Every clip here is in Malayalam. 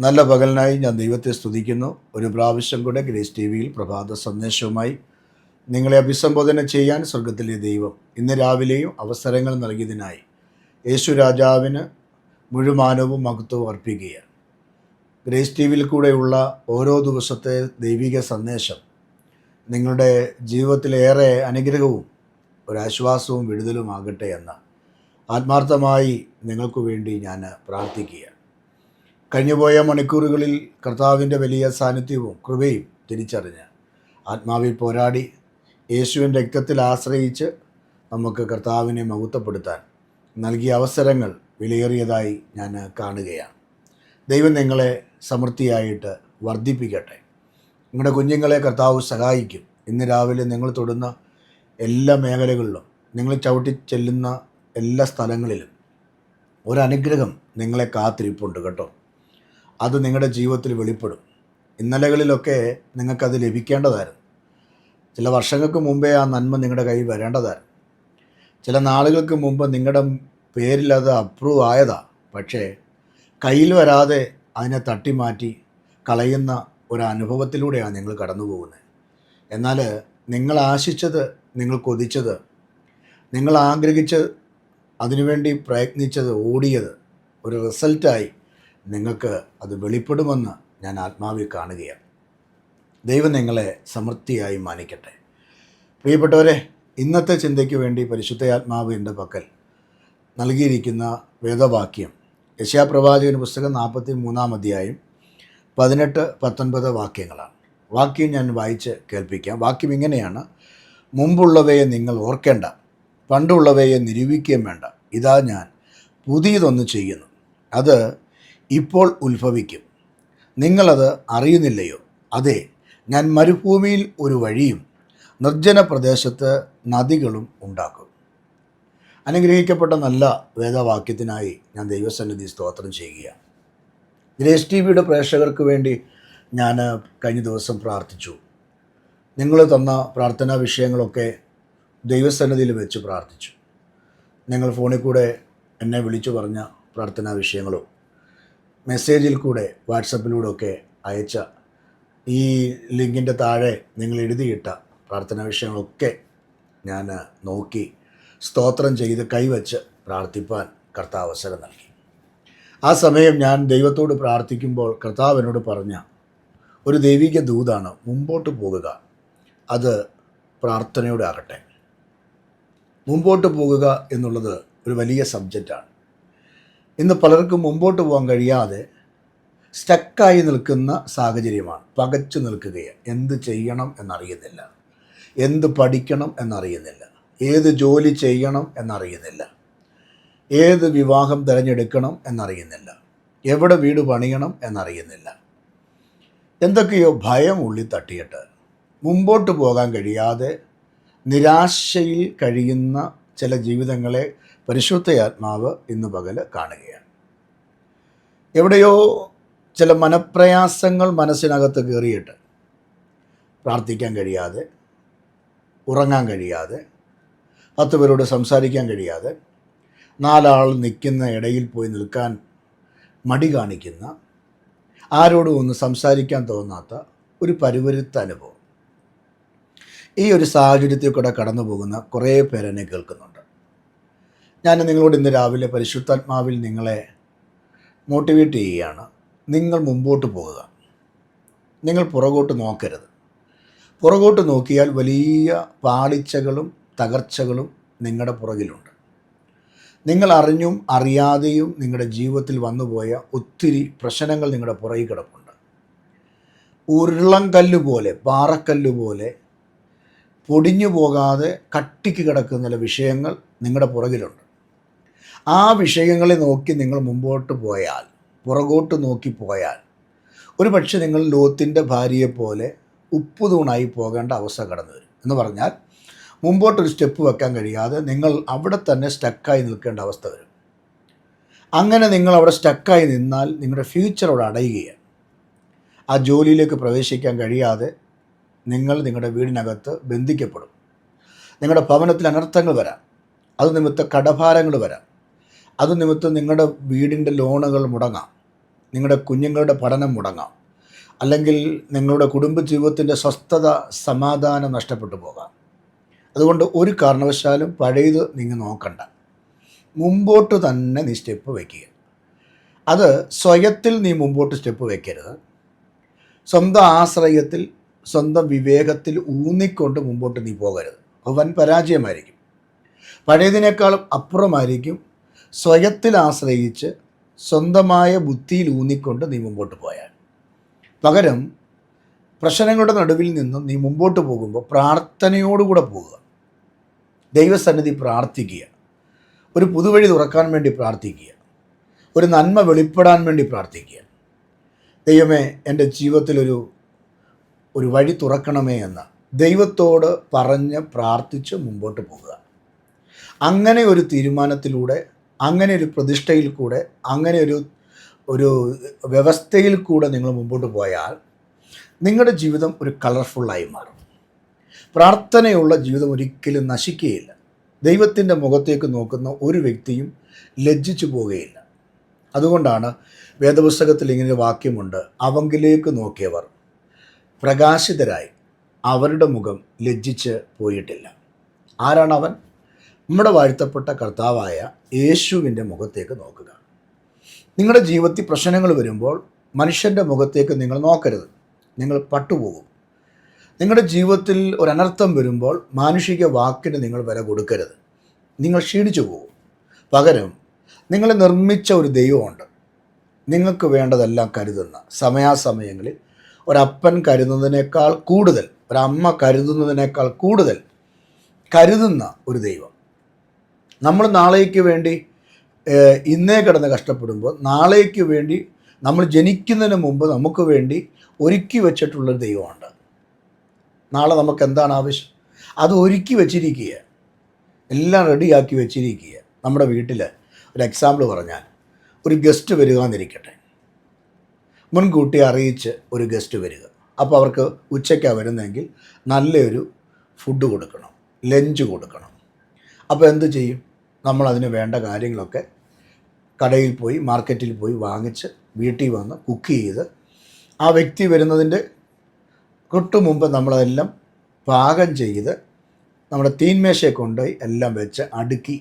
നല്ല പകലിനായി ഞാൻ ദൈവത്തെ സ്തുതിക്കുന്നു. ഒരു പ്രാവശ്യം കൂടെ ഗ്രേസ് ടി വിയിൽ പ്രഭാത സന്ദേശവുമായി നിങ്ങളെ അഭിസംബോധന ചെയ്യാൻ സ്വർഗത്തിലെ ദൈവം ഇന്ന് രാവിലെയും അവസരങ്ങൾ നൽകിയതിനായി യേശു രാജാവിന് മുഴുമാനവും മഹത്വവും അർപ്പിക്കുകയാണ്. ഗ്രേസ് ടി വിയിൽ കൂടെയുള്ള ഓരോ ദിവസത്തെ ദൈവിക സന്ദേശം നിങ്ങളുടെ ജീവിതത്തിലേറെ അനുഗ്രഹവും ഒരാശ്വാസവും വിടുതലുമാകട്ടെ എന്ന് ആത്മാർത്ഥമായി നിങ്ങൾക്ക് വേണ്ടി ഞാൻ പ്രാർത്ഥിക്കുകയാണ്. കഴിഞ്ഞുപോയ മണിക്കൂറുകളിൽ കർത്താവിന്റെ വലിയ സാന്നിധ്യവും കൃപയും തിരിച്ചറിഞ്ഞ് ആത്മാവിൽ പോരാടി യേശുവിന്റെ രക്തത്തിൽ ആശ്രയിച്ച് നമുക്ക് കർത്താവിനെ മഹത്വപ്പെടുത്താൻ നൽകിയ അവസരങ്ങൾ വിലയേറിയതായി ഞാൻ കാണുകയാണ്. ദൈവം നിങ്ങളെ സമൃദ്ധിയായിട്ട് വർദ്ധിപ്പിക്കട്ടെ. നിങ്ങളുടെ കുഞ്ഞുങ്ങളെ കർത്താവ് സഹായിക്കും. ഇന്ന് രാവിലെ നിങ്ങൾ തൊടുന്ന എല്ലാ മേഖലകളിലും നിങ്ങൾ ചവിട്ടി ചെല്ലുന്ന എല്ലാ സ്ഥലങ്ങളിലും ഒരനുഗ്രഹം നിങ്ങളെ കാത്തിരിപ്പുണ്ട് കേട്ടോ. അത് നിങ്ങളുടെ ജീവിതത്തിൽ വെളിപ്പെടും. ഇന്നലകളിലൊക്കെ നിങ്ങൾക്കത് ലഭിക്കേണ്ടതായിരുന്നു. ചില വർഷങ്ങൾക്ക് മുമ്പേ ആ നന്മ നിങ്ങളുടെ കയ്യിൽ വരേണ്ടതായിരുന്നു. ചില നാളുകൾക്ക് മുമ്പ് നിങ്ങളുടെ പേരിൽ അത് അപ്രൂവ് ആയതാ. പക്ഷേ കയ്യിൽ വരാതെ അതിനെ തട്ടിമാറ്റി കളയുന്ന ഒരു അനുഭവത്തിലൂടെയാണ് നിങ്ങൾ കടന്നു പോകുന്നത്. എന്നാൽ നിങ്ങൾ ആശിച്ചത് നിങ്ങൾ കൊതിച്ചത് നിങ്ങൾ ആഗ്രഹിച്ച് അതിനുവേണ്ടി പ്രയത്നിച്ചത് ഓടിയത് ഒരു റിസൾട്ടായി നിങ്ങൾക്ക് അത് വെളിപ്പെടുമെന്ന് ഞാൻ ആത്മാവിൽ കാണുകയാണ്. ദൈവം നിങ്ങളെ സമൃദ്ധിയായി മാനിക്കട്ടെ. പ്രിയപ്പെട്ടവരെ ഇന്നത്തെ ചിന്തയ്ക്ക് വേണ്ടി പരിശുദ്ധ ആത്മാവ് എന്റെ പക്കൽ നൽകിയിരിക്കുന്ന വേദവാക്യം യശാപ്രവാചകന് പുസ്തകം നാൽപ്പത്തി മൂന്നാം അധ്യായം പതിനെട്ട് പത്തൊൻപത് വാക്യങ്ങളാണ്. വാക്യം ഞാൻ വായിച്ച് കേൾപ്പിക്കാം. വാക്യം ഇങ്ങനെയാണ്. മുമ്പുള്ളവയെ നിങ്ങൾ ഓർക്കേണ്ട പണ്ടുള്ളവയെ നിരൂപിക്കുകയും വേണ്ട. ഇതാ ഞാൻ പുതിയതൊന്ന് ചെയ്യുന്നു. അത് ഇപ്പോൾ ഉത്ഭവിക്കും. നിങ്ങളത് അറിയുന്നില്ലയോ? അതെ ഞാൻ മരുഭൂമിയിൽ ഒരു വഴിയും നിർജന പ്രദേശത്ത് നദികളും ഉണ്ടാക്കും. അനുഗ്രഹിക്കപ്പെട്ട നല്ല വേദവാക്യത്തിനായി ഞാൻ ദൈവസന്നിധി സ്തോത്രം ചെയ്യുകയാണ്. ഗ്രേസ് ടി വിയുടെ പ്രേക്ഷകർക്ക് വേണ്ടി ഞാൻ കഴിഞ്ഞ ദിവസം പ്രാർത്ഥിച്ചു. നിങ്ങൾ തന്ന പ്രാർത്ഥനാ വിഷയങ്ങളൊക്കെ ദൈവസന്നിധിയിൽ വെച്ച് പ്രാർത്ഥിച്ചു. നിങ്ങൾ ഫോണിൽ കൂടെ എന്നെ വിളിച്ചു പറഞ്ഞ പ്രാർത്ഥനാ വിഷയങ്ങളും മെസ്സേജിൽ കൂടെ വാട്സപ്പിലൂടെയൊക്കെ അയച്ച ഈ ലിങ്കിന്റെ താഴെ നിങ്ങൾ എഴുതിയിട്ട പ്രാർത്ഥനാ വിഷയങ്ങളൊക്കെ ഞാൻ നോക്കി സ്തോത്രം ചെയ്ത് കൈവച്ച് പ്രാർത്ഥിപ്പാൻ കർത്താവ് അവസരം നൽകി. ആ സമയം ഞാൻ ദൈവത്തോട് പ്രാർത്ഥിക്കുമ്പോൾ കർത്താവിനോട് പറഞ്ഞ ഒരു ദൈവിക ദൂതാണ് മുമ്പോട്ട് പോകുക. അത് പ്രാർത്ഥനയോടെ ആകട്ടെ. മുമ്പോട്ട് പോകുക എന്നുള്ളത് ഒരു വലിയ സബ്ജക്റ്റാണ്. ഇന്ന് പലർക്കും മുമ്പോട്ട് പോകാൻ കഴിയാതെ സ്റ്റക്കായി നിൽക്കുന്ന സാഹചര്യമാണ് പകച്ചു നിൽക്കുകയാണ്. എന്ത് ചെയ്യണം എന്നറിയുന്നില്ല. എന്ത് പഠിക്കണം എന്നറിയുന്നില്ല. ഏത് ജോലി ചെയ്യണം എന്നറിയുന്നില്ല. ഏത് വിവാഹം തിരഞ്ഞെടുക്കണം എന്നറിയുന്നില്ല. എവിടെ വീട് പണിയണം എന്നറിയുന്നില്ല. എന്തൊക്കെയോ ഭയം ഉള്ളി തട്ടിയിട്ട് മുമ്പോട്ട് പോകാൻ കഴിയാതെ നിരാശയിൽ കഴിയുന്ന ചില ജീവിതങ്ങളെ പരിശുദ്ധയാത്മാവ് ഇന്ന് പകൽ കാണുകയാണ്. എവിടെയോ ചില മനപ്രയാസങ്ങൾ മനസ്സിനകത്ത് കയറിയിട്ട് പ്രാർത്ഥിക്കാൻ കഴിയാതെ ഉറങ്ങാൻ കഴിയാതെ പത്ത് പേരോട് സംസാരിക്കാൻ കഴിയാതെ നാലാൾ നിൽക്കുന്ന ഇടയിൽ പോയി നിൽക്കാൻ മടി കാണിക്കുന്ന ആരോടും ഒന്ന് സംസാരിക്കാൻ തോന്നാത്ത ഒരു പരിവരുത്ത അനുഭവം. ഈ ഒരു സാഹചര്യത്തിൽ കൂടെ കടന്നു പോകുന്ന കുറേ പേരെന്നെ കേൾക്കുന്നുണ്ട്. ഞാൻ നിങ്ങളോട് ഇന്ന് രാവിലെ പരിശുദ്ധാത്മാവിൽ നിങ്ങളെ മോട്ടിവേറ്റ് ചെയ്യുകയാണ്. നിങ്ങൾ മുമ്പോട്ട് പോകുക നിങ്ങൾ പുറകോട്ട് നോക്കരുത്. പുറകോട്ട് നോക്കിയാൽ വലിയ പാളിച്ചകളും തകർച്ചകളും നിങ്ങളുടെ പുറകിലുണ്ട്. നിങ്ങൾ അറിഞ്ഞും അറിയാതെയും നിങ്ങളുടെ ജീവിതത്തിൽ വന്നുപോയ ഒത്തിരി പ്രശ്നങ്ങൾ നിങ്ങളുടെ പുറകിൽ കിടപ്പുണ്ട്. ഉരുളങ്കല്ല് പോലെ പാറക്കല്ല് പോലെ പൊടിഞ്ഞു പോകാതെ കട്ടിക്ക് കിടക്കുന്ന ചില വിഷയങ്ങൾ നിങ്ങളുടെ പുറകിലുണ്ട്. ആ വിഷയങ്ങളെ നോക്കി നിങ്ങൾ മുമ്പോട്ട് പോയാൽ പുറകോട്ട് നോക്കി പോയാൽ ഒരു പക്ഷേ നിങ്ങൾ ലോത്തിന്റെ ഭാര്യയെപ്പോലെ ഉപ്പ് തൂണായി പോകേണ്ട അവസ്ഥ കടന്നു വരും. എന്ന് പറഞ്ഞാൽ മുമ്പോട്ടൊരു സ്റ്റെപ്പ് വെക്കാൻ കഴിയാതെ നിങ്ങൾ അവിടെ തന്നെ സ്റ്റക്കായി നിൽക്കേണ്ട അവസ്ഥ വരും. അങ്ങനെ നിങ്ങൾ അവിടെ സ്റ്റക്കായി നിന്നാൽ നിങ്ങളുടെ ഫ്യൂച്ചർ അവിടെ അടയുകയാണ്. ആ ജോലിയിലേക്ക് പ്രവേശിക്കാൻ കഴിയാതെ നിങ്ങൾ നിങ്ങളുടെ വീടിനകത്ത് ബന്ധിക്കപ്പെടും. നിങ്ങളുടെ ഭവനത്തിൽ അനർത്ഥങ്ങൾ വരാം. അത് നിമിത്ത കടഭാരങ്ങൾ വരാം. അത് നിമിത്തം നിങ്ങളുടെ വീടിന്റെ ലോണുകൾ മുടങ്ങാം. നിങ്ങളുടെ കുഞ്ഞുങ്ങളുടെ പഠനം മുടങ്ങാം. അല്ലെങ്കിൽ നിങ്ങളുടെ കുടുംബജീവിതത്തിന്റെ സ്വസ്ഥത സമാധാനം നഷ്ടപ്പെട്ടു പോകാം. അതുകൊണ്ട് ഒരു കാരണവശാലും പഴയത് നിങ്ങൾ നോക്കണ്ട. മുമ്പോട്ട് തന്നെ നീ സ്റ്റെപ്പ് വയ്ക്കുക അത് സ്വയത്തിൽ നീ മുമ്പോട്ട് സ്റ്റെപ്പ് വയ്ക്കരുത് സ്വന്തം ആശ്രയത്തിൽ സ്വന്തം വിവേകത്തിൽ ഊന്നിക്കൊണ്ട് മുമ്പോട്ട് നീ പോകരുത്. അത് വൻ പരാജയമായിരിക്കും. പഴയതിനേക്കാളും അപ്പുറമായിരിക്കും സ്വയത്തിൽ ആശ്രയിച്ച് സ്വന്തമായ ബുദ്ധിയിൽ ഊന്നിക്കൊണ്ട് നീ മുമ്പോട്ട് പോയാൽ. പകരം പ്രശ്നങ്ങളുടെ നടുവിൽ നിന്നും നീ മുമ്പോട്ട് പോകുമ്പോൾ പ്രാർത്ഥനയോടുകൂടെ പോകുക ദൈവസന്നിധി പ്രാർത്ഥിക്കുക. ഒരു പുതുവഴി തുറക്കാൻ വേണ്ടി പ്രാർത്ഥിക്കുക. ഒരു നന്മ വെളിപ്പെടാൻ വേണ്ടി പ്രാർത്ഥിക്കുക. ദൈവമേ എന്റെ ജീവിതത്തിലൊരു ഒരു വഴി തുറക്കണമേ എന്ന് ദൈവത്തോട് പറഞ്ഞ് പ്രാർത്ഥിച്ച് മുമ്പോട്ട് പോവുക. അങ്ങനെ ഒരു തീരുമാനത്തിലൂടെ അങ്ങനെ ഒരു പ്രതിഷ്ഠയിൽ കൂടെ അങ്ങനെ ഒരു ഒരു വ്യവസ്ഥയിൽ കൂടെ നിങ്ങൾ മുമ്പോട്ട് പോയാൽ നിങ്ങളുടെ ജീവിതം ഒരു കളർഫുള്ളായി മാറും. പ്രാർത്ഥനയുള്ള ജീവിതം ഒരിക്കലും നശിക്കുകയില്ല. ദൈവത്തിന്റെ മുഖത്തേക്ക് നോക്കുന്ന ഒരു വ്യക്തിയും ലജ്ജിച്ചു പോവുകയില്ല. അതുകൊണ്ടാണ് വേദപുസ്തകത്തിൽ ഇങ്ങനെ വാക്യമുണ്ട് അവങ്കിലേക്ക് നോക്കിയവർ പ്രകാശിതരായി അവരുടെ മുഖം ലജ്ജിച്ച് പോയിട്ടില്ല. ആരാണവൻ? നമ്മുടെ വാഴ്ത്തപ്പെട്ട കർത്താവായ യേശുവിന്റെ മുഖത്തേക്ക് നോക്കുക. നിങ്ങളുടെ ജീവിതത്തിൽ പ്രശ്നങ്ങൾ വരുമ്പോൾ മനുഷ്യന്റെ മുഖത്തേക്ക് നിങ്ങൾ നോക്കരുത്. നിങ്ങൾ പട്ടുപോകും. നിങ്ങളുടെ ജീവിതത്തിൽ ഒരു അനർത്ഥം വരുമ്പോൾ മാനുഷിക വാക്കിന് നിങ്ങൾ വില കൊടുക്കരുത്. നിങ്ങൾ ക്ഷീണിച്ചു പോകും. പകരം നിങ്ങളെ നിർമ്മിച്ച ഒരു ദൈവമുണ്ട്. നിങ്ങൾക്ക് വേണ്ടതെല്ലാം കരുതുന്ന സമയാസമയങ്ങളിൽ ഒരപ്പൻ കരുതുന്നതിനേക്കാൾ കൂടുതൽ ഒരമ്മ കരുതുന്നതിനേക്കാൾ കൂടുതൽ കരുതുന്ന ഒരു ദൈവം. നമ്മൾ നാളേക്ക് വേണ്ടി ഇന്നേ കിടന്ന് കഷ്ടപ്പെടുമ്പോൾ നാളേക്ക് വേണ്ടി നമ്മൾ ജനിക്കുന്നതിന് മുമ്പ് നമുക്ക് വേണ്ടി ഒരുക്കി വെച്ചിട്ടുള്ളൊരു ദൈവമുണ്ട്. നാളെ നമുക്ക് എന്താണ് ആവശ്യം? അത് ഒരുക്കി വെച്ചിരിക്കുക. എല്ലാം റെഡിയാക്കി വെച്ചിരിക്കുക. നമ്മുടെ വീട്ടിൽ ഒരു എക്സാമ്പിൾ പറഞ്ഞാൽ ഒരു ഗസ്റ്റ് വരിക എന്നിരിക്കട്ടെ. മുൻകൂട്ടി അറിയിച്ച് ഒരു ഗസ്റ്റ് വരിക. അപ്പോൾ അവർക്ക് ഉച്ചയ്ക്കാണ് വരുന്നതെങ്കിൽ നല്ലൊരു ഫുഡ് കൊടുക്കണം. ലഞ്ച് കൊടുക്കണം. അപ്പോൾ എന്ത് ചെയ്യും? നമ്മൾ അതിന് വേണ്ട കാര്യങ്ങളൊക്കെ കടയിൽ പോയി മാർക്കറ്റിൽ പോയി വാങ്ങിച്ച് വീട്ടിൽ വന്ന് കുക്ക് ചെയ്ത് ആ വ്യക്തി വരുന്നതിന്റെ തൊട്ട് മുമ്പ് നമ്മളതെല്ലാം പാകം ചെയ്ത് നമ്മുടെ തീന്മേശയെ കൊണ്ടുപോയി എല്ലാം വെച്ച് അടുക്കി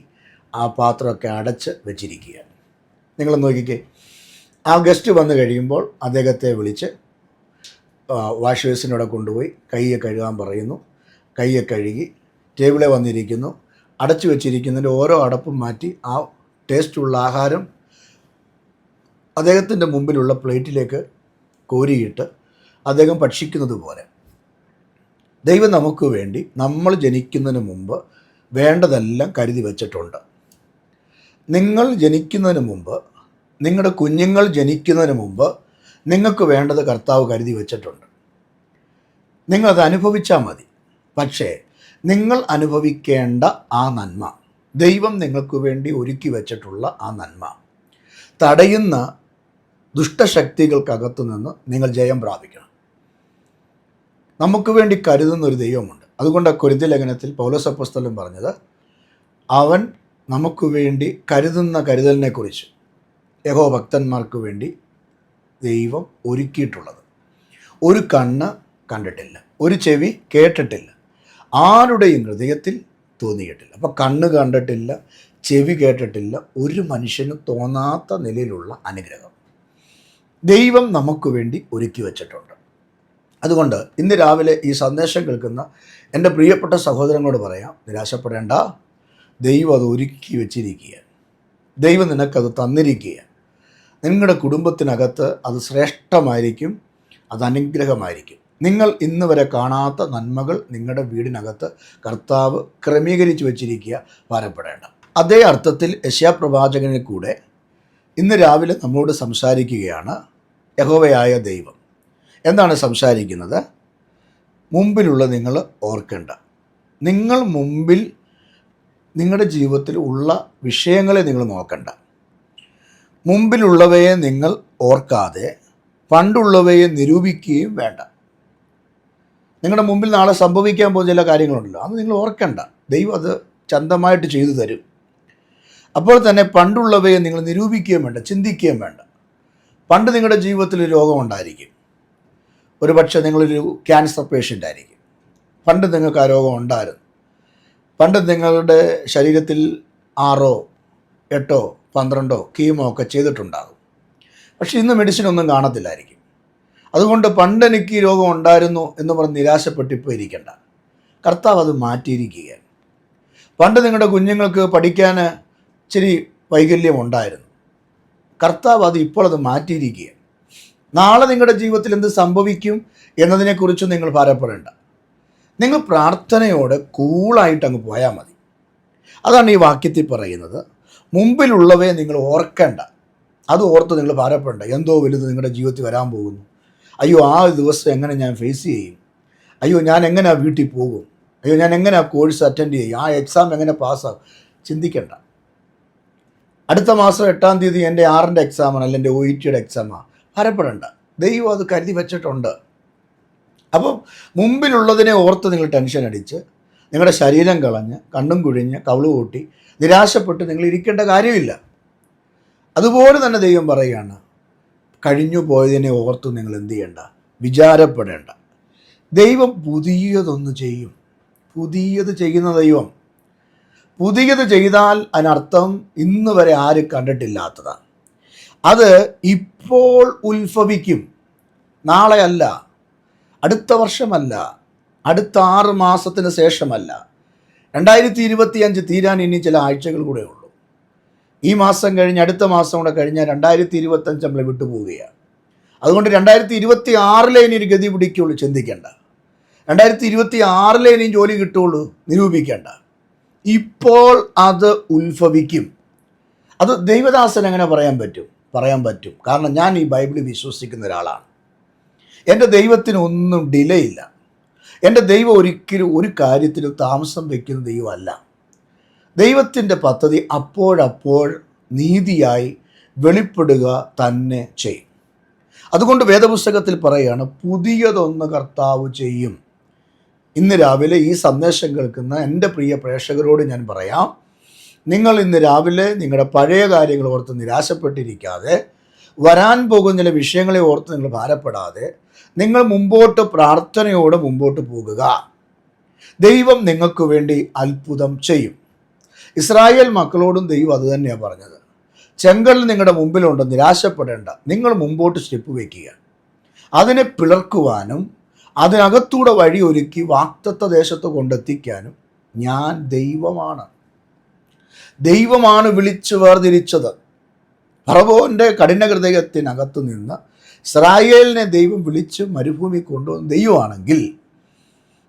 ആ പാത്രമൊക്കെ അടച്ച് വെച്ചിരിക്കുക നിങ്ങൾ നോക്കിക്കേ. ആ ഗസ്റ്റ് വന്നു കഴിയുമ്പോൾ അദ്ദേഹത്തെ വിളിച്ച് വാഷ് ബേസിനോടെ കൊണ്ടുപോയി കൈയെ കഴുകാൻ പറയുന്നു. കൈയെ കഴുകി ടേബിളെ വന്നിരിക്കുന്നു. അടച്ചു വെച്ചിരിക്കുന്നതിന്റെ ഓരോ അടപ്പും മാറ്റി ആ ടേസ്റ്റുള്ള ആഹാരം അദ്ദേഹത്തിന്റെ മുമ്പിലുള്ള പ്ലേറ്റിലേക്ക് കോരിയിട്ട് അദ്ദേഹം ഭക്ഷിക്കുന്നത് പോലെ. ദൈവം നമുക്ക് വേണ്ടി നമ്മൾ ജനിക്കുന്നതിന് മുമ്പ് വേണ്ടതെല്ലാം കരുതി വച്ചിട്ടുണ്ട്. നിങ്ങൾ ജനിക്കുന്നതിന് മുമ്പ് നിങ്ങളുടെ കുഞ്ഞുങ്ങൾ ജനിക്കുന്നതിന് മുമ്പ് നിങ്ങൾക്ക് വേണ്ടത് കർത്താവ് കരുതി വച്ചിട്ടുണ്ട്. നിങ്ങളത് അനുഭവിച്ചാൽ മതി. പക്ഷേ നിങ്ങൾ അനുഭവിക്കേണ്ട ആ നന്മ. ദൈവം നിങ്ങൾക്ക് വേണ്ടി ഒരുക്കി വച്ചിട്ടുള്ള ആ നന്മ. തടയുന്ന ദുഷ്ടശക്തികൾക്കകത്തു നിന്ന് നിങ്ങൾ ജയം പ്രാപിക്കണം. നമുക്ക് വേണ്ടി കരുതുന്ന ഒരു ദൈവമുണ്ട്. അതുകൊണ്ട് കുരുതി ലേഖനത്തിൽ പൗലോസപ്പസ്തലം പറഞ്ഞത് അവൻ നമുക്ക് വേണ്ടി കരുതുന്ന കരുതലിനെക്കുറിച്ച് യഹോ ഭക്തന്മാർക്ക് വേണ്ടി ദൈവം ഒരുക്കിയിട്ടുള്ളത്. ഒരു കണ്ണ് കണ്ടിട്ടില്ല. ഒരു ചെവി കേട്ടിട്ടില്ല. ആരുടെയും ഹൃദയത്തിൽ തോന്നിയിട്ടില്ല. അപ്പോൾ കണ്ണ് കണ്ടിട്ടില്ല ചെവി കേട്ടിട്ടില്ല ഒരു മനുഷ്യന് തോന്നാത്ത നിലയിലുള്ള അനുഗ്രഹം. ദൈവം നമുക്ക് വേണ്ടി ഒരുക്കി വച്ചിട്ടുണ്ട്. അതുകൊണ്ട് ഇന്ന് രാവിലെ ഈ സന്ദേശം കേൾക്കുന്ന എന്റെ പ്രിയപ്പെട്ട സഹോദരങ്ങളോട് പറയാം നിരാശപ്പെടേണ്ട. ദൈവം അത് ഒരുക്കി വെച്ചിരിക്കുക ദൈവം നിനക്കത് തന്നിരിക്കുക നിങ്ങളുടെ കുടുംബത്തിനകത്ത് അത് ശ്രേഷ്ഠമായിരിക്കും അത് അനുഗ്രഹമായിരിക്കും. നിങ്ങൾ ഇന്ന് വരെ കാണാത്ത നന്മകൾ നിങ്ങളുടെ വീടിനകത്ത് കർത്താവ് ക്രമീകരിച്ചു വച്ചിരിക്കുക ഭാരപ്പെടേണ്ട. അതേ അർത്ഥത്തിൽ യശാപ്രവാചകനെ കൂടെ ഇന്ന് രാവിലെ നമ്മോട് സംസാരിക്കുകയാണ് യഹോവയായ ദൈവം. എന്താണ് സംസാരിക്കുന്നത്? മുമ്പിലുള്ള നിങ്ങൾ ഓർക്കേണ്ട. നിങ്ങൾ മുമ്പിൽ നിങ്ങളുടെ ജീവിതത്തിൽ ഉള്ള വിഷയങ്ങളെ നിങ്ങൾ നോക്കണ്ട. മുമ്പിലുള്ളവയെ നിങ്ങൾ ഓർക്കാതെ പണ്ടുള്ളവയെ നിരൂപിക്കുകയും വേണ്ട. നിങ്ങളുടെ മുമ്പിൽ നാളെ സംഭവിക്കാൻ പോകുന്ന ചില കാര്യങ്ങളുണ്ടല്ലോ. അത് നിങ്ങൾ ഓർക്കണ്ട. ദൈവം അത് ചന്തമായിട്ട് ചെയ്തു തരും. അപ്പോൾ തന്നെ പണ്ടുള്ളവയെ നിങ്ങൾ നിരൂപിക്കുകയും വേണ്ട ചിന്തിക്കുകയും വേണ്ട. പണ്ട് നിങ്ങളുടെ ജീവിതത്തിൽ രോഗമുണ്ടായിരിക്കും ഒരു പക്ഷേ നിങ്ങളൊരു ക്യാൻസർ പേഷ്യന്റ് ആയിരിക്കും. പണ്ട് നിങ്ങൾക്ക് ആ രോഗം ഉണ്ടായിരുന്നു. പണ്ട് നിങ്ങളുടെ ശരീരത്തിൽ ആറോ എട്ടോ പന്ത്രണ്ടോ കീമോ ഒക്കെ ചെയ്തിട്ടുണ്ടാകും. പക്ഷേ ഇന്ന് മെഡിസിൻ ഒന്നും കാണത്തില്ലായിരിക്കും. അതുകൊണ്ട് പണ്ട് എനിക്ക് ഈ രോഗം ഉണ്ടായിരുന്നു എന്ന് പറഞ്ഞ് നിരാശപ്പെട്ടിപ്പോൾ ഇരിക്കേണ്ട കർത്താവ് അത് മാറ്റിയിരിക്കുകയാണ്. പണ്ട് നിങ്ങളുടെ കുഞ്ഞുങ്ങൾക്ക് പഠിക്കാൻ ഇച്ചിരി വൈകല്യം ഉണ്ടായിരുന്നു കർത്താവ് അത് ഇപ്പോൾ അത് മാറ്റിയിരിക്കുകയാണ്. നാളെ നിങ്ങളുടെ ജീവിതത്തിൽ എന്ത് സംഭവിക്കും എന്നതിനെക്കുറിച്ച് നിങ്ങൾ ഭാരപ്പെടേണ്ട. നിങ്ങൾ പ്രാർത്ഥനയോടെ കൂളായിട്ട് അങ്ങ് പോയാൽ മതി. അതാണ് ഈ വാക്യത്തിൽ പറയുന്നത്. മുമ്പിലുള്ളവയെ നിങ്ങൾ ഓർക്കേണ്ട. അത് ഓർത്ത് നിങ്ങൾ ഭാരപ്പെടേണ്ട. എന്തോ വലുത് നിങ്ങളുടെ ജീവിതത്തിൽ വരാൻ പോകുന്നു. അയ്യോ ആ ദിവസം എങ്ങനെ ഞാൻ ഫേസ് ചെയ്യും? അയ്യോ ഞാൻ എങ്ങനെ വീട്ടിൽ പോകും? അയ്യോ ഞാൻ എങ്ങനെ കോഴ്സ് അറ്റൻഡ് ചെയ്യും? ആ എക്സാം എങ്ങനെ പാസ്സാകും ചിന്തിക്കണ്ട. അടുത്ത മാസം എട്ടാം തീയതി എന്റെ ആറിന്റെ എക്സാമാണ് അല്ലെങ്കിൽ എന്റെ ഒ ഇ ടിയുടെ എക്സാമാണ് ഭരപ്പെടേണ്ട ദൈവം അത് കരുതി വെച്ചിട്ടുണ്ട്. അപ്പം മുമ്പിലുള്ളതിനെ ഓർത്ത് നിങ്ങൾ ടെൻഷൻ അടിച്ച് നിങ്ങളുടെ ശരീരം കളഞ്ഞ് കണ്ണും കുഴിഞ്ഞ് കവിൾ കൂട്ടി നിരാശപ്പെട്ട് നിങ്ങൾ ഇരിക്കേണ്ട കാര്യമില്ല. അതുപോലെ തന്നെ ദൈവം പറയുകയാണ് കഴിഞ്ഞു പോയതിനെ ഓർത്ത് നിങ്ങൾ എന്ത് ചെയ്യണ്ട? വിചാരപ്പെടേണ്ട. ദൈവം പുതിയതൊന്ന് ചെയ്യും. പുതിയത് ചെയ്യുന്ന ദൈവം. പുതിയത് ചെയ്താൽ അതിനർത്ഥം ഇന്ന് വരെ ആരും കണ്ടിട്ടില്ലാത്തതാണ്. അത് ഇപ്പോൾ ഉത്ഭവിക്കും. നാളെയല്ല അടുത്ത വർഷമല്ല. അടുത്ത ആറ് മാസത്തിന് ശേഷമല്ല. രണ്ടായിരത്തി ഇരുപത്തിയഞ്ച് തീരാൻ ഇനി ചില ആഴ്ചകൾ കൂടെ ഉള്ളൂ. ഈ മാസം കഴിഞ്ഞ് അടുത്ത മാസം കൂടെ കഴിഞ്ഞാൽ രണ്ടായിരത്തി ഇരുപത്തഞ്ച് നമ്മളെ വിട്ടുപോവുകയാണ്. അതുകൊണ്ട് രണ്ടായിരത്തി ഇരുപത്തി ആറിലെ ഇനി ഒരു ഗതി പിടിക്കുള്ളൂ ചിന്തിക്കേണ്ട. രണ്ടായിരത്തി ഇരുപത്തി ആറിലെ ഇനിയും ജോലി കിട്ടുള്ളൂ നിരൂപിക്കേണ്ട. ഇപ്പോൾ അത് ഉത്ഭവിക്കും. അത് ദൈവദാസൻ എങ്ങനെ പറയാൻ പറ്റും? പറയാൻ പറ്റും. കാരണം ഞാൻ ഈ ബൈബിളിൽ വിശ്വസിക്കുന്ന ഒരാളാണ്. എന്റെ ദൈവത്തിന് ഒന്നും ഡിലേ ഇല്ല. എന്റെ ദൈവം ഒരിക്കലും ഒരു കാര്യത്തിലും താമസം വയ്ക്കുന്ന ദൈവമല്ല. ദൈവത്തിന്റെ പദ്ധതി അപ്പോഴപ്പോൾ നീതിയായി വെളിപ്പെടുക തന്നെ ചെയ്യും. അതുകൊണ്ട് വേദപുസ്തകത്തിൽ പറയുകയാണ് പുതിയതൊന്ന് കർത്താവ് ചെയ്യും. ഇന്ന് രാവിലെ ഈ സന്ദേശം കേൾക്കുന്ന എന്റെ പ്രിയ പ്രേക്ഷകരോട് ഞാൻ പറയാം നിങ്ങൾ ഇന്ന് രാവിലെ നിങ്ങളുടെ പഴയ കാര്യങ്ങൾ ഓർത്ത് നിരാശപ്പെട്ടിരിക്കാതെ വരാൻ പോകുന്ന ചില വിഷയങ്ങളെ ഓർത്ത് നിങ്ങൾ ഭാരപ്പെടാതെ നിങ്ങൾ മുമ്പോട്ട് പ്രാർത്ഥനയോടെ മുമ്പോട്ട് പോകുക. ദൈവം നിങ്ങൾക്ക് വേണ്ടി അത്ഭുതം ചെയ്യും. ഇസ്രായേൽ മക്കളോടും ദൈവം അത് തന്നെയാണ് പറഞ്ഞത്. ചെങ്കൽ നിങ്ങളുടെ മുമ്പിലുണ്ട് നിരാശപ്പെടേണ്ട. നിങ്ങൾ മുമ്പോട്ട് സ്റ്റെപ്പ് വയ്ക്കുക അതിനെ പിളർക്കുവാനും അതിനകത്തൂടെ വഴി ഒരുക്കി വാക്തത്വ ദേശത്ത് കൊണ്ടെത്തിക്കാനും ഞാൻ ദൈവമാണ്. ദൈവമാണ് വിളിച്ചു വേർതിരിച്ചത്. ഫറവോന്റെ കഠിന ഹൃദയത്തിനകത്ത് നിന്ന് ഇസ്രായേലിനെ ദൈവം വിളിച്ച് മരുഭൂമി കൊണ്ടുവന്ന ദൈവമാണെങ്കിൽ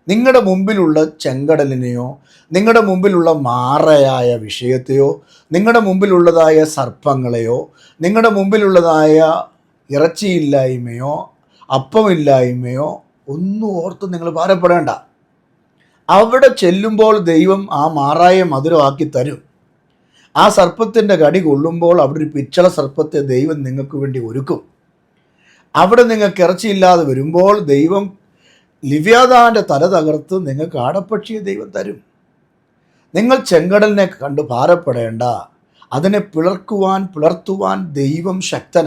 നിങ്ങളുടെ മുമ്പിലുള്ള ചെങ്കടലിനെയോ നിങ്ങളുടെ മുമ്പിലുള്ള മാറയായ വിഷയത്തെയോ നിങ്ങളുടെ മുമ്പിലുള്ളതായ സർപ്പങ്ങളെയോ നിങ്ങളുടെ മുമ്പിലുള്ളതായ ഇറച്ചിയില്ലായ്മയോ അപ്പമില്ലായ്മയോ ഒന്നും ഓർത്ത് നിങ്ങൾ ഭാരപ്പെടേണ്ട. അവിടെ ചെല്ലുമ്പോൾ ദൈവം ആ മാറായ മധുരമാക്കി തരും. ആ സർപ്പത്തിന്റെ കടി കൊള്ളുമ്പോൾ അവിടെ ഒരു പിച്ചള സർപ്പത്തെ ദൈവം നിങ്ങൾക്ക് വേണ്ടി ഒരുക്കും. അവിടെ നിങ്ങൾക്ക് ഇറച്ചിയില്ലാതെ വരുമ്പോൾ ദൈവം ലിവ്യാദാന്റെ തല തകർത്ത് നിങ്ങൾക്ക് ആടപ്പക്ഷിയെ ദൈവം തരും. നിങ്ങൾ ചെങ്കടലിനെ കണ്ട് ഭാരപ്പെടേണ്ട. അതിനെ പിളർക്കുവാൻ പിളർത്തുവാൻ ദൈവം ശക്തന.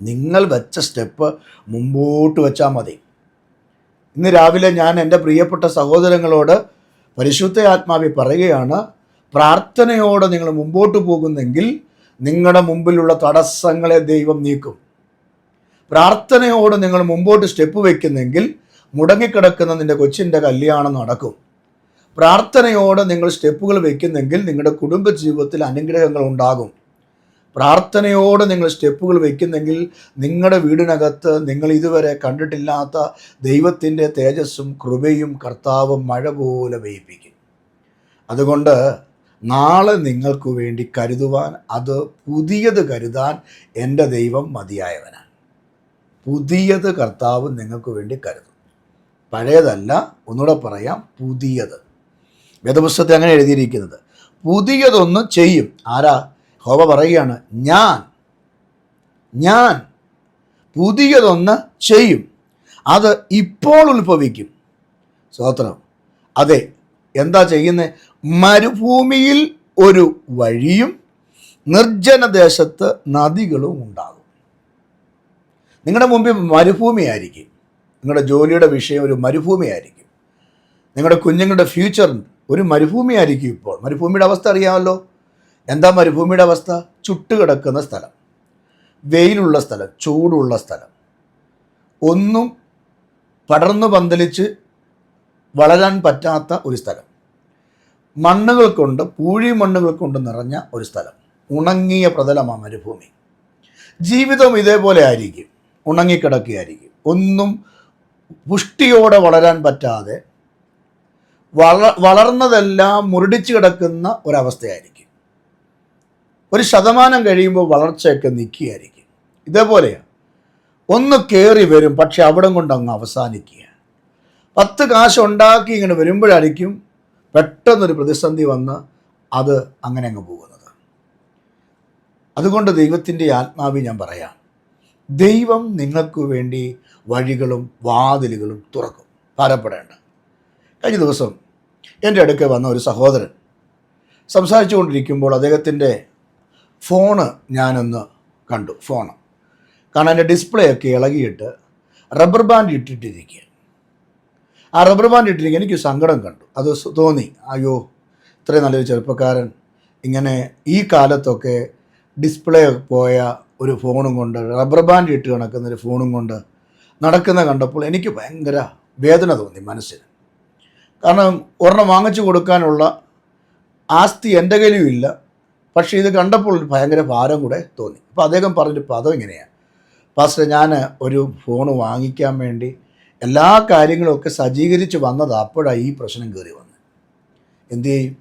നിങ്ങൾ വെച്ച സ്റ്റെപ്പ് മുമ്പോട്ട് വെച്ചാൽ മതി. ഇന്ന് രാവിലെ ഞാൻ എന്റെ പ്രിയപ്പെട്ട സഹോദരങ്ങളോട് പരിശുദ്ധ ആത്മാവി പറയുകയാണ് പ്രാർത്ഥനയോടെ നിങ്ങൾ മുമ്പോട്ട് പോകുന്നെങ്കിൽ നിങ്ങളുടെ മുമ്പിലുള്ള തടസ്സങ്ങളെ ദൈവം നീക്കും. പ്രാർത്ഥനയോട് നിങ്ങൾ മുമ്പോട്ട് സ്റ്റെപ്പ് വയ്ക്കുന്നെങ്കിൽ മുടങ്ങിക്കിടക്കുന്ന നിന്റെ കൊച്ചിന്റെ കല്യാണം നടക്കും. പ്രാർത്ഥനയോടെ നിങ്ങൾ സ്റ്റെപ്പുകൾ വയ്ക്കുന്നെങ്കിൽ നിങ്ങളുടെ കുടുംബ ജീവിതത്തിൽ അനുഗ്രഹങ്ങൾ ഉണ്ടാകും. പ്രാർത്ഥനയോടെ നിങ്ങൾ സ്റ്റെപ്പുകൾ വയ്ക്കുന്നെങ്കിൽ നിങ്ങളുടെ വീടിനകത്ത് നിങ്ങൾ ഇതുവരെ കണ്ടിട്ടില്ലാത്ത ദൈവത്തിന്റെ തേജസ്സും കൃപയും കർത്താവും മഴ പോലെ പെയ്യിപ്പിക്കും. അതുകൊണ്ട് നാളെ നിങ്ങൾക്ക് വേണ്ടി കരുതുവാൻ അത് പുതിയത് കരുതാൻ എന്റെ ദൈവം മതിയായവനാണ്. പുതിയത് കർത്താവ് നിങ്ങൾക്ക് വേണ്ടി കരുതും. പഴയതല്ല ഒന്നുകൂടെ പറയാം പുതിയത്. വേദപുസ്തകത്തിൽ അങ്ങനെ എഴുതിയിരിക്കുന്നത് പുതിയതൊന്ന് ചെയ്യും. ആരാ? ഹോവ പറയുകയാണ് ഞാൻ ഞാൻ പുതിയതൊന്ന് ചെയ്യും. അത് ഇപ്പോൾ ഉത്ഭവിക്കും. സ്വോത്രം അതെ എന്താ ചെയ്യുന്നത് മരുഭൂമിയിൽ ഒരു വഴിയും നിർജന ദേശത്ത് നദികളും ഉണ്ടാകും. നിങ്ങളുടെ മുമ്പിൽ മരുഭൂമിയായിരിക്കും. നിങ്ങളുടെ ജോലിയുടെ വിഷയം ഒരു മരുഭൂമിയായിരിക്കും. നിങ്ങളുടെ കുഞ്ഞുങ്ങളുടെ ഫ്യൂച്ചർ ഒരു മരുഭൂമിയായിരിക്കും ഇപ്പോൾ. മരുഭൂമിയുടെ അവസ്ഥ അറിയാമല്ലോ. എന്താ മരുഭൂമിയുടെ അവസ്ഥ? ചുട്ടുകിടക്കുന്ന സ്ഥലം. വെയിലുള്ള സ്ഥലം ചൂടുള്ള സ്ഥലം. ഒന്നും പടർന്നു പന്തലിച്ച് വളരാൻ പറ്റാത്ത ഒരു സ്ഥലം. മണ്ണുകൾ കൊണ്ട് പൂഴി മണ്ണുകൾ കൊണ്ട് നിറഞ്ഞ ഒരു സ്ഥലം. ഉണങ്ങിയ പ്രതലമാണ് മരുഭൂമി. ജീവിതം ഇതേപോലെ ആയിരിക്കും. ഉണങ്ങിക്കിടക്കുകയായിരിക്കും. ഒന്നും പുഷ്ടിയോടെ വളരാൻ പറ്റാതെ വള വളർന്നതെല്ലാം മുരടിച്ചു കിടക്കുന്ന ഒരവസ്ഥയായിരിക്കും. ഒരു ശതമാനം കഴിയുമ്പോൾ വളർച്ചയൊക്കെ നിൽക്കുകയായിരിക്കും. ഇതേപോലെയാണ് ഒന്ന് കയറി വരും പക്ഷെ അവിടം കൊണ്ട് അങ്ങ് അവസാനിക്കുക പത്ത് കാശ് ഉണ്ടാക്കി ഇങ്ങനെ വരുമ്പോഴായിരിക്കും പെട്ടെന്നൊരു പ്രതിസന്ധി വന്ന് അത് അങ്ങനെ അങ്ങ് പോകുന്നത്. അതുകൊണ്ട് ദൈവത്തിന്റെ ആത്മാവി ഞാൻ പറയാം. ദൈവം നിങ്ങൾക്ക് വേണ്ടി വഴികളും വാതിലുകളും തുറക്കും. ഭാരപ്പെടേണ്ട. കഴിഞ്ഞ ദിവസം എന്റെ അടുക്ക വന്ന ഒരു സഹോദരൻ സംസാരിച്ചു കൊണ്ടിരിക്കുമ്പോൾ അദ്ദേഹത്തിന്റെ ഫോണ് ഞാനൊന്ന് കണ്ടു ഫോണ്. കാരണം അതിന്റെ ഡിസ്പ്ലേ ഒക്കെ ഇളകിയിട്ട് റബ്ബർ ബാൻഡ് ഇട്ടിട്ടിരിക്കുക ആ റബ്ബർ ബാൻഡ് ഇട്ടിരിക്കുക എനിക്ക് സങ്കടം കണ്ടു. അത് തോന്നി. അയ്യോ ഇത്രയും നല്ലൊരു ചെറുപ്പക്കാരൻ. ഇങ്ങനെ ഈ കാലത്തൊക്കെ ഡിസ്പ്ലേ പോയ ഒരു ഫോണും കൊണ്ട് റബ്ബർ ബാൻഡ് ഇട്ട് കിടക്കുന്നൊരു ഫോണും കൊണ്ട് നടക്കുന്ന കണ്ടപ്പോൾ എനിക്ക് ഭയങ്കര വേദന തോന്നി മനസ്സിന്. കാരണം ഒരെണ്ണം വാങ്ങിച്ചു കൊടുക്കാനുള്ള ആസ്തി എന്റെ കയ്യിലും ഇല്ല. പക്ഷേ ഇത് കണ്ടപ്പോൾ ഒരു ഭയങ്കര ഭാരം കൂടെ തോന്നി. അപ്പോൾ അദ്ദേഹം പറഞ്ഞിട്ട് പദം ഇങ്ങനെയാണ്. പാസ്റ്റർ ഞാൻ ഒരു ഫോൺ വാങ്ങിക്കാൻ വേണ്ടി എല്ലാ കാര്യങ്ങളൊക്കെ സജ്ജീകരിച്ച് വന്നത് അപ്പോഴാണ് ഈ പ്രശ്നം കയറി വന്നത്. എന്തു ചെയ്യും?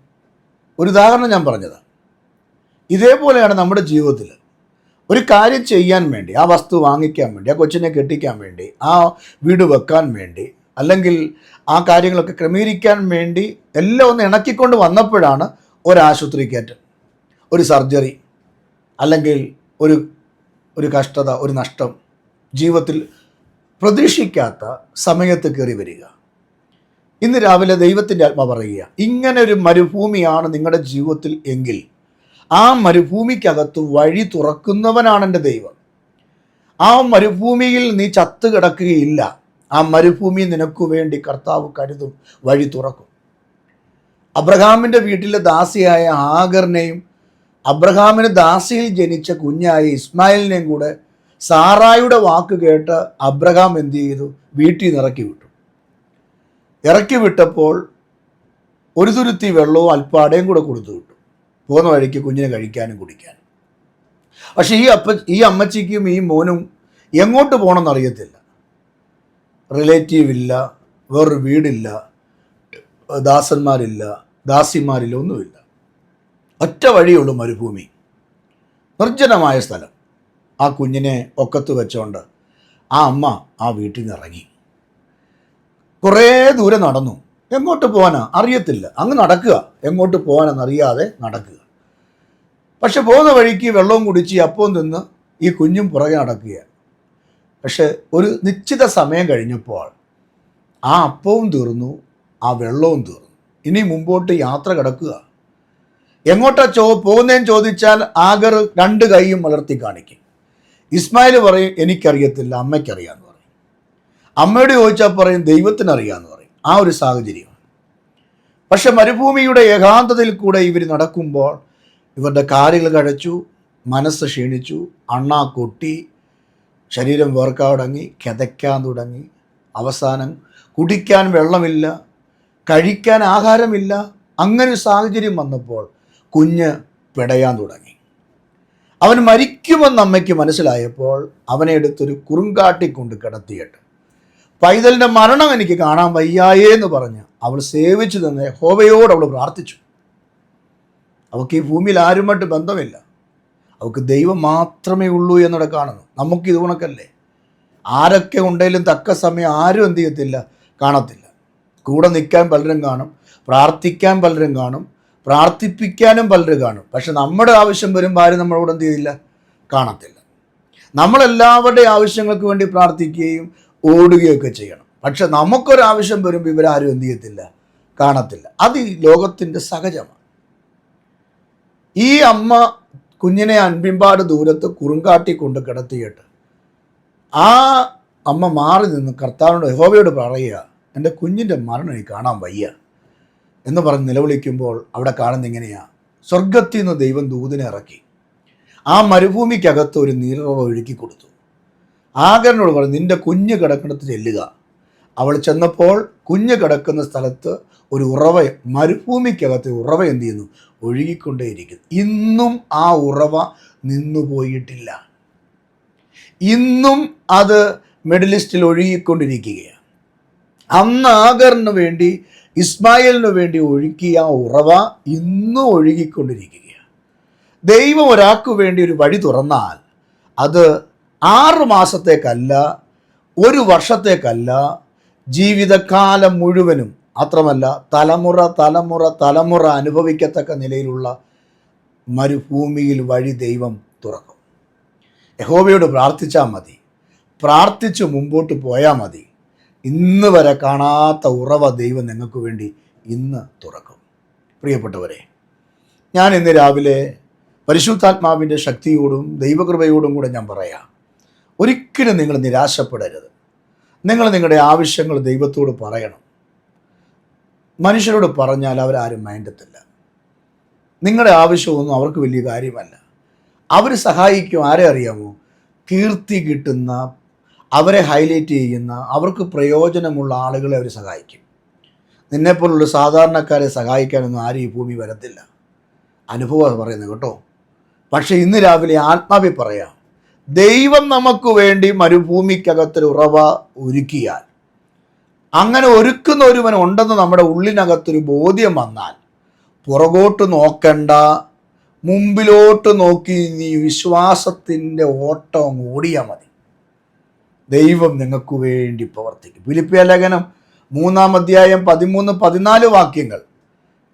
ഒരു ഉദാഹരണം ഞാൻ പറഞ്ഞതാണ്. ഇതേപോലെയാണ് നമ്മുടെ ജീവിതത്തിൽ. ഒരു കാര്യം ചെയ്യാൻ വേണ്ടി ആ വസ്തു വാങ്ങിക്കാൻ വേണ്ടി ആ കൊച്ചിനെ കെട്ടിക്കാൻ വേണ്ടി ആ വീട് വെക്കാൻ വേണ്ടി അല്ലെങ്കിൽ ആ കാര്യങ്ങളൊക്കെ ക്രമീകരിക്കാൻ വേണ്ടി എല്ലാം ഒന്ന് ഇണക്കിക്കൊണ്ട് വന്നപ്പോഴാണ് ഒരാശുപത്രി കയറ്റം ഒരു സർജറി അല്ലെങ്കിൽ ഒരു ഒരു കഷ്ടത ഒരു നഷ്ടം ജീവിതത്തിൽ പ്രതീക്ഷിക്കാത്ത സമയത്ത് കയറി വരിക. ഇന്ന് രാവിലെ ദൈവത്തിന്റെ ആത്മ പറയുക ഇങ്ങനെ ഒരു മരുഭൂമിയാണ് നിങ്ങളുടെ ജീവിതത്തിൽ എങ്കിൽ ആ മരുഭൂമിക്കകത്ത് വഴി തുറക്കുന്നവനാണ് എന്റെ ദൈവം. ആ മരുഭൂമിയിൽ നീ ചത്തു കിടക്കുകയില്ല ആ മരുഭൂമി നിനക്കു വേണ്ടി കർത്താവ് കരുതും വഴി തുറക്കും. അബ്രഹാമിന്റെ വീട്ടിലെ ദാസിയായ ആഗറിനെയും അബ്രഹാമിന് ദാസിയിൽ ജനിച്ച കുഞ്ഞായ ഇസ്മായിലിനെയും കൂടെ സാറായുടെ വാക്ക് കേട്ട് അബ്രഹാം എന്ത് ചെയ്തു? വീട്ടിൽ നിന്ന് ഇറക്കി വിട്ടു. ഇറക്കി വിട്ടപ്പോൾ ഒരു തുരുത്തി വെള്ളവും അൽപ്പാടയും കൂടെ കൊടുത്തു വിട്ടു. പോകുന്ന വഴിക്ക് കുഞ്ഞിനെ കഴിക്കാനും കുടിക്കാനും. പക്ഷേ ഈ അപ്പ ഈ അമ്മച്ചിക്കും ഈ മോനും എങ്ങോട്ട് പോകണമെന്ന് അറിയത്തില്ല. റിലേറ്റീവ് ഇല്ല വേറൊരു വീടില്ല ദാസന്മാരില്ല ദാസിമാരില്ല ഒന്നുമില്ല. ഒറ്റ വഴിയുള്ളൂ മരുഭൂമി. നിർജനമായ സ്ഥലം. ആ കുഞ്ഞിനെ ഒക്കത്ത് വെച്ചോണ്ട് ആ അമ്മ ആ വീട്ടിൽ നിന്ന് ഇറങ്ങി കുറേ ദൂരെ നടന്നു. എങ്ങോട്ട് പോകാനാ അറിയത്തില്ല. അങ്ങ് നടക്കുക. എങ്ങോട്ട് പോകാനെന്നറിയാതെ നടക്കുക. പക്ഷെ പോകുന്ന വഴിക്ക് വെള്ളവും കുടിച്ച് അപ്പവും തിന്ന് ഈ കുഞ്ഞും പുറകെ നടക്കുക പക്ഷെ ഒരു നിശ്ചിത സമയം കഴിഞ്ഞപ്പോൾ ആ അപ്പവും തീർന്നു ആ വെള്ളവും തീർന്നു. ഇനി മുമ്പോട്ട് യാത്ര കിടക്കുക. എങ്ങോട്ടാ ചോ പോകുന്നതെന്ന് ചോദിച്ചാൽ ആഗർ രണ്ട് കൈയും വളർത്തി കാണിക്കും. ഇസ്മായിൽ പറയും എനിക്കറിയത്തില്ല. അമ്മയ്ക്കറിയാമെന്ന് പറയും. അമ്മയോട് ചോദിച്ചാൽ പറയും ദൈവത്തിനറിയാമെന്ന് പറയും. ആ ഒരു സാഹചര്യമാണ് പക്ഷെ മരുഭൂമിയുടെ ഏകാന്തതയിൽ കൂടെ ഇവർ നടക്കുമ്പോൾ ഇവരുടെ കാലുകൾ കഴച്ചു മനസ്സ് ക്ഷീണിച്ചു അണ്ണാ കൊട്ടി ശരീരം വേർക്കാൻ തുടങ്ങി കിതയ്ക്കാൻ തുടങ്ങി. അവസാനം കുടിക്കാൻ വെള്ളമില്ല കഴിക്കാൻ ആഹാരമില്ല അങ്ങനെ ഒരു സാഹചര്യം വന്നപ്പോൾ കുഞ്ഞ് പിടയാൻ തുടങ്ങി. അവൻ മരിക്കുമെന്ന് അമ്മയ്ക്ക് മനസ്സിലായപ്പോൾ അവനെ എടുത്തൊരു കുറുങ്കാട്ടി കൊണ്ട് കിടത്തിയിട്ട് പൈതലിന്റെ മരണം എനിക്ക് കാണാൻ വയ്യായേ എന്ന് പറഞ്ഞ് അവൾ സേവിച്ചു തന്നെ ഹോവയോട് അവൾ പ്രാർത്ഥിച്ചു. അവൾക്ക് ഈ ഭൂമിയിൽ ആരുമായിട്ട് ബന്ധമില്ല. അവൾക്ക് ദൈവം മാത്രമേ ഉള്ളൂ എന്നിവിടെ കാണുന്നു. നമുക്ക് ഇത് കണക്കല്ലേ? ആരൊക്കെ ഉണ്ടെങ്കിലും തക്ക സമയം ആരും എന്ത് ചെയ്യത്തില്ല? കാണത്തില്ല. കൂടെ നിൽക്കാൻ പലരും കാണും പ്രാർത്ഥിക്കാൻ പലരും കാണും പ്രാർത്ഥിപ്പിക്കാനും പലരും കാണും. പക്ഷെ നമ്മുടെ ആവശ്യം വരുമ്പോൾ ആരും നമ്മളോട് എന്ത് ചെയ്തില്ല? കാണത്തില്ല. നമ്മളെല്ലാവരുടെയും ആവശ്യങ്ങൾക്ക് വേണ്ടി പ്രാർത്ഥിക്കുകയും ഓടുകയൊക്കെ ചെയ്യണം. പക്ഷെ നമുക്കൊരാവശ്യം വരുമ്പോൾ ഇവരാരും എന്ത് ചെയ്യത്തില്ല? കാണത്തില്ല. അത് ഈ ലോകത്തിന്റെ സഹജമാണ്. ഈ അമ്മ കുഞ്ഞിനെ അൻപിമ്പാട് ദൂരത്ത് കുറുങ്കാട്ടി കൊണ്ട് കിടത്തിയിട്ട് ആ അമ്മ മാറി നിന്ന് കർത്താവിനോട് യഹോവയോട് പറയുക എന്റെ കുഞ്ഞിന്റെ മരണം എനിക്ക് കാണാൻ വയ്യ എന്ന് പറഞ്ഞ് നിലവിളിക്കുമ്പോൾ അവിടെ കാണുന്ന എങ്ങനെയാണ് സ്വർഗത്തിൽ നിന്ന് ദൈവം ദൂതിനെ ഇറക്കി. ആ മരുഭൂമിക്കകത്ത് ഒരു നീരവ ഒഴുക്കി കൊടുത്തു. ആഗരനോട് പറഞ്ഞു നിന്റെ കുഞ്ഞ് കിടക്കുന്നിടത്ത് ചെല്ലുക. അവൾ ചെന്നപ്പോൾ കുഞ്ഞ് കിടക്കുന്ന സ്ഥലത്ത് ഒരു ഉറവ മരുഭൂമിക്കകത്ത് ഉറവ എന്ത് ചെയ്യുന്നു? ഒഴുകിക്കൊണ്ടേയിരിക്കുന്നു ഇന്നും ആ ഉറവ നിന്നു പോയിട്ടില്ല. ഇന്നും അത് മിഡിൽ ഈസ്റ്റിൽ ഒഴുകിക്കൊണ്ടിരിക്കുകയാണ്. അന്ന് ആഗറിന് വേണ്ടി ഇസ്മായിലിന് വേണ്ടി ഒഴുക്കിയ ആ ഉറവ ഇന്നും ഒഴുകിക്കൊണ്ടിരിക്കുകയാണ്. ദൈവം ഒരാൾക്ക് വേണ്ടി ഒരു വഴി തുറന്നാൽ അത് ആറ് മാസത്തേക്കല്ല ഒരു വർഷത്തേക്കല്ല ജീവിതകാലം മുഴുവനും മാത്രമല്ല തലമുറ തലമുറ തലമുറ അനുഭവിക്കത്തക്ക നിലയിലുള്ള മരുഭൂമിയിൽ വഴി ദൈവം തുറക്കും. യഹോബയോട് പ്രാർത്ഥിച്ചാൽ മതി. പ്രാർത്ഥിച്ച് മുമ്പോട്ട് പോയാൽ മതി. ഇന്ന് വരെ കാണാത്ത ഉറവ ദൈവം നിങ്ങൾക്ക് വേണ്ടി ഇന്ന് തുറക്കും. പ്രിയപ്പെട്ടവരെ ഞാൻ ഇന്ന് രാവിലെ പരിശുദ്ധാത്മാവിന്റെ ശക്തിയോടും ദൈവകൃപയോടും കൂടെ ഞാൻ പറയാം. ഒരിക്കലും നിങ്ങൾ നിരാശപ്പെടരുത്. നിങ്ങൾ നിങ്ങളുടെ ആവശ്യങ്ങൾ ദൈവത്തോട് പറയണം. മനുഷ്യരോട് പറഞ്ഞാൽ അവരാരും മൈൻഡത്തില്ല നിങ്ങളുടെ ആവശ്യമൊന്നും അവർക്ക് വലിയ കാര്യമല്ല. അവർ സഹായിക്കും ആരെ അറിയാമോ? കീർത്തി കിട്ടുന്ന അവരെ ഹൈലൈറ്റ് ചെയ്യുന്ന അവർക്ക് പ്രയോജനമുള്ള ആളുകളെ അവർ സഹായിക്കും. നിന്നെപ്പോലുള്ള സാധാരണക്കാരെ സഹായിക്കാനൊന്നും ആരും ഈ ഭൂമി വരത്തില്ല. അനുഭവം പറയുന്നത് കേട്ടോ. പക്ഷേ ഇന്ന് രാവിലെ ആത്മാവി പറയാം. ദൈവം നമുക്ക് വേണ്ടി മരുഭൂമിക്കകത്തിൽ ഉറവ ഒരുക്കിയാൽ അങ്ങനെ ഒരുക്കുന്ന ഒരുവൻ ഉണ്ടെന്ന് നമ്മുടെ ഉള്ളിനകത്തൊരു ബോധ്യം വന്നാൽ പുറകോട്ട് നോക്കണ്ട മുമ്പിലോട്ട് നോക്കി നീ വിശ്വാസത്തിന്റെ ഓട്ടം ഓടിയാൽ മതി. ദൈവം നിങ്ങൾക്ക് വേണ്ടി പ്രവർത്തിക്കും. ഫിലിപ്പിയ ലേഖനം മൂന്നാം അധ്യായം പതിമൂന്ന് പതിനാല് വാക്യങ്ങൾ.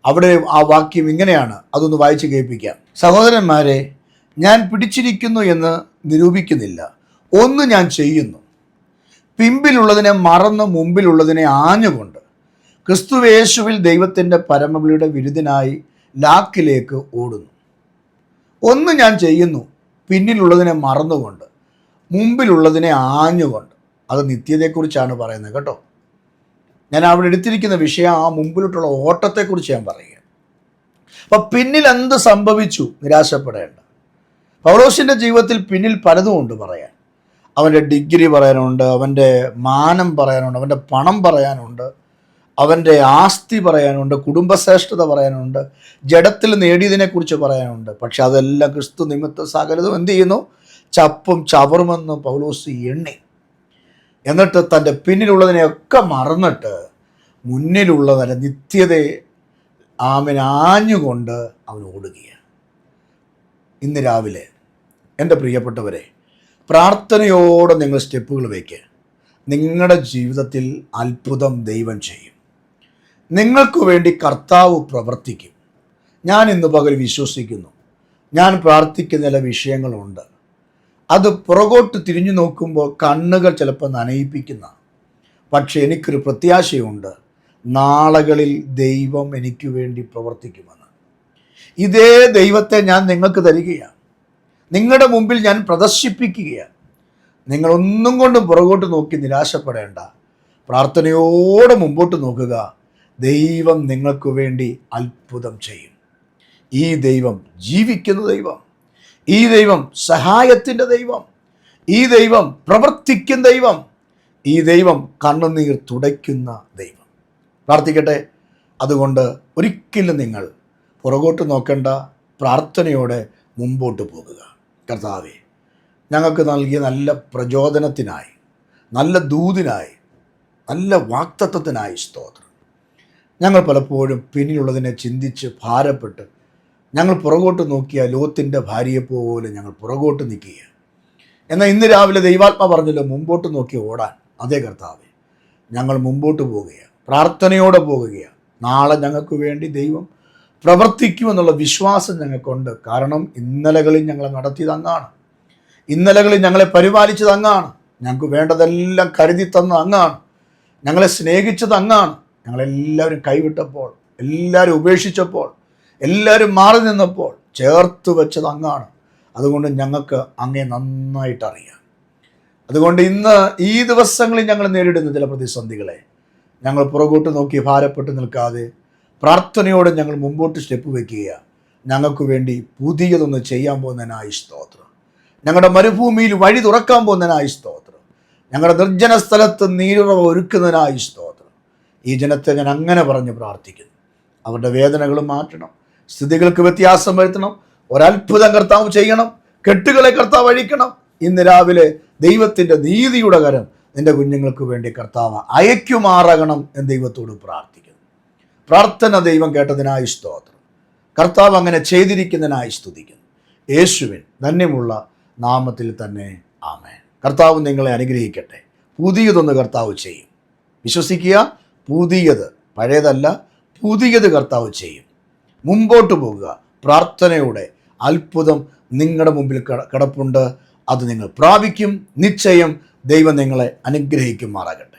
അവിടെ ആ വാക്യം ഇങ്ങനെയാണ്. അതൊന്ന് വായിച്ച് കേൾപ്പിക്കാം. സഹോദരന്മാരെ ഞാൻ പിടിച്ചിരിക്കുന്നു എന്ന് നിരൂപിക്കുന്നില്ല. ഒന്ന് ഞാൻ ചെയ്യുന്നു. പിമ്പിലുള്ളതിനെ മറന്ന് മുമ്പിലുള്ളതിനെ ആഞ്ഞുകൊണ്ട് ക്രിസ്തുവേശുവിൽ ദൈവത്തിന്റെ പരമവിളിയുടെ വിരുദ്ധനായി ലാക്കിലേക്ക് ഓടുന്നു. ഒന്ന് ഞാൻ ചെയ്യുന്നു. പിന്നിലുള്ളതിനെ മറന്നുകൊണ്ട് മുമ്പിലുള്ളതിനെ ആഞ്ഞുകൊണ്ട്. അത് നിത്യതയെക്കുറിച്ചാണ് പറയുന്നത് കേട്ടോ. ഞാൻ അവിടെ എടുത്തിരിക്കുന്ന വിഷയം ആ മുമ്പിലോട്ടുള്ള ഓട്ടത്തെക്കുറിച്ച് ഞാൻ പറയുക അപ്പം പിന്നിൽ എന്ത് സംഭവിച്ചു? നിരാശപ്പെടേണ്ട. പൗലോസിന്റെ ജീവിതത്തിൽ പിന്നിൽ പലതും ഉണ്ട് പറയാൻ. അവന്റെ ഡിഗ്രി പറയാനുണ്ട് അവന്റെ മാനം പറയാനുണ്ട് അവന്റെ പണം പറയാനുണ്ട് അവന്റെ ആസ്തി പറയാനുണ്ട് കുടുംബശ്രേഷ്ഠത പറയാനുണ്ട് ജഡത്തിൽ നേടിയതിനെക്കുറിച്ച് പറയാനുണ്ട്. പക്ഷെ അതെല്ലാം ക്രിസ്തു നിമിത്ത സകലതും എന്ത് ചെയ്യുന്നു? ചപ്പും ചവറുമെന്ന് പൗലോസ് എണ്ണി. എന്നിട്ട് തന്റെ പിന്നിലുള്ളതിനെയൊക്കെ മറന്നിട്ട് മുന്നിലുള്ള നല്ല നിത്യതയെ ആമിനാഞ്ഞുകൊണ്ട് അവൻ ഓടുകയാണ്. ഇന്ന് രാവിലെ എന്റെ പ്രിയപ്പെട്ടവരെ പ്രാർത്ഥനയോടെ നിങ്ങൾ സ്റ്റെപ്പുകൾ വയ്ക്കുക നിങ്ങളുടെ ജീവിതത്തിൽ അത്ഭുതം ദൈവം ചെയ്യും. നിങ്ങൾക്ക് വേണ്ടി കർത്താവ് പ്രവർത്തിക്കും. ഞാൻ ഇന്ന് പകൽ വിശ്വസിക്കുന്നു. ഞാൻ പ്രാർത്ഥിക്കുന്ന ചില വിഷയങ്ങളുണ്ട്. അത് പുറകോട്ട് തിരിഞ്ഞു നോക്കുമ്പോൾ കണ്ണുകൾ ചിലപ്പോൾ നനയിപ്പിക്കുന്ന. പക്ഷേ എനിക്കൊരു പ്രത്യാശയുണ്ട്. നാളുകളിൽ ദൈവം എനിക്ക് വേണ്ടി പ്രവർത്തിക്കുമെന്ന്. ഇതേ ദൈവത്തെ ഞാൻ നിങ്ങൾക്ക് തരികയാണ്. നിങ്ങളുടെ മുമ്പിൽ ഞാൻ പ്രദർശിപ്പിക്കുകയാണ്. നിങ്ങളൊന്നും കൊണ്ടും പുറകോട്ട് നോക്കി നിരാശപ്പെടേണ്ട. പ്രാർത്ഥനയോടെ മുമ്പോട്ട് നോക്കുക. ദൈവം നിങ്ങൾക്ക് വേണ്ടി അത്ഭുതം ചെയ്യും. ഈ ദൈവം ജീവിക്കുന്ന ദൈവം. ഈ ദൈവം സഹായത്തിന്റെ ദൈവം. ഈ ദൈവം പ്രവർത്തിക്കുന്ന ദൈവം. ഈ ദൈവം കണ്ണുനീർ തുടയ്ക്കുന്ന ദൈവം. പ്രാർത്ഥിക്കട്ടെ? അതുകൊണ്ട് ഒരിക്കലും നിങ്ങൾ പുറകോട്ട് നോക്കേണ്ട പ്രാർത്ഥനയോടെ മുമ്പോട്ട് പോകുക. കർത്താവെ ഞങ്ങൾക്ക് നൽകിയ നല്ല പ്രചോദനത്തിനായി നല്ല ദൂതിനായി നല്ല വാക്തത്വത്തിനായി സ്തോത്രം. ഞങ്ങൾ പലപ്പോഴും പിന്നിലുള്ളതിനെ ചിന്തിച്ച് ഭാരപ്പെട്ട് ഞങ്ങൾ പുറകോട്ട് നോക്കിയ ലോത്തിന്റെ ഭാര്യയെപ്പോലെ ഞങ്ങൾ പുറകോട്ട് നിൽക്കുക എന്നാൽ ഇന്ന് രാവിലെ ദൈവാത്മ പറഞ്ഞല്ലോ മുമ്പോട്ട് നോക്കി ഓടാൻ. അതേ കർത്താവെ ഞങ്ങൾ മുമ്പോട്ട് പോവുകയാണ് പ്രാർത്ഥനയോടെ പോകുകയാണ്. നാളെ ഞങ്ങൾക്ക് വേണ്ടി ദൈവം പ്രവർത്തിക്കുമെന്നുള്ള വിശ്വാസം ഞങ്ങൾക്കുണ്ട്. കാരണം ഇന്നലകളിൽ ഞങ്ങൾ നടത്തിയത് അങ്ങാണ്. ഇന്നലകളിൽ ഞങ്ങളെ പരിപാലിച്ചത് അങ്ങാണ്. ഞങ്ങൾക്ക് വേണ്ടതെല്ലാം കരുതി തന്ന അങ്ങാണ്. ഞങ്ങളെ സ്നേഹിച്ചത് അങ്ങാണ്. ഞങ്ങളെല്ലാവരും കൈവിട്ടപ്പോൾ എല്ലാവരും ഉപേക്ഷിച്ചപ്പോൾ എല്ലാവരും മാറി നിന്നപ്പോൾ ചേർത്ത് വെച്ചത് അങ്ങാണ്. അതുകൊണ്ട് ഞങ്ങൾക്ക് അങ്ങേ നന്നായിട്ട് അറിയാം. അതുകൊണ്ട് ഇന്ന് ഈ ദിവസങ്ങളിൽ ഞങ്ങൾ നേരിടുന്ന ചില പ്രതിസന്ധികളെ ഞങ്ങൾ പുറകോട്ട് നോക്കി ഭാരപ്പെട്ട് നിൽക്കാതെ പ്രാർത്ഥനയോടെ ഞങ്ങൾ മുമ്പോട്ട് സ്റ്റെപ്പ് വെക്കുക ഞങ്ങൾക്ക് വേണ്ടി പുതിയതൊന്ന് ചെയ്യാൻ പോകുന്നതിനായി സ്തോത്രം. ഞങ്ങളുടെ മരുഭൂമിയിൽ വഴി തുറക്കാൻ പോകുന്നതിനായി സ്തോത്രം. ഞങ്ങളുടെ നിർജന സ്ഥലത്ത് നീരുറവ ഒരുക്കുന്നതിനായി സ്തോത്രം. ഈ ജനത്തെ ഞാൻ അങ്ങനെ പറഞ്ഞ് പ്രാർത്ഥിക്കുന്നു. അവരുടെ വേദനകൾ മാറ്റണം. സ്ഥിതികൾക്ക് വ്യത്യാസം വരുത്തണം. ഒരത്ഭുതം കർത്താവ് ചെയ്യണം. കെട്ടുകളെ കർത്താവ് അഴിക്കണം. ഇന്ന് രാവിലെ ദൈവത്തിന്റെ നീതിയുടെ കരം നിന്റെ കുഞ്ഞുങ്ങൾക്ക് വേണ്ടി കർത്താവ് അയക്കുമാറകണം എന്ന് ദൈവത്തോട് പ്രാർത്ഥിക്കുന്നു. പ്രാർത്ഥന ദൈവം കേട്ടതിനായി സ്തോത്രം. കർത്താവ് അങ്ങനെ ചെയ്തിരിക്കുന്നതിനായി സ്തുതിക്കുന്നു. യേശുവിൻ ധന്യമുള്ള നാമത്തിൽ തന്നെ ആമേൻ. കർത്താവ് നിങ്ങളെ അനുഗ്രഹിക്കട്ടെ. പുതിയതൊന്ന് കർത്താവ് ചെയ്യും. വിശ്വസിക്കുക പുതിയത് പഴയതല്ല പുതിയത് കർത്താവ് ചെയ്യും. മുമ്പോട്ട് പോകുക. പ്രാർത്ഥനയുടെ അത്ഭുതം നിങ്ങളുടെ മുമ്പിൽ കട- കിടപ്പുണ്ട്. അത് നിങ്ങൾ പ്രാപിക്കും. നിശ്ചയം ദൈവം നിങ്ങളെ അനുഗ്രഹിക്കുമാറാകട്ടെ. ആമേൻ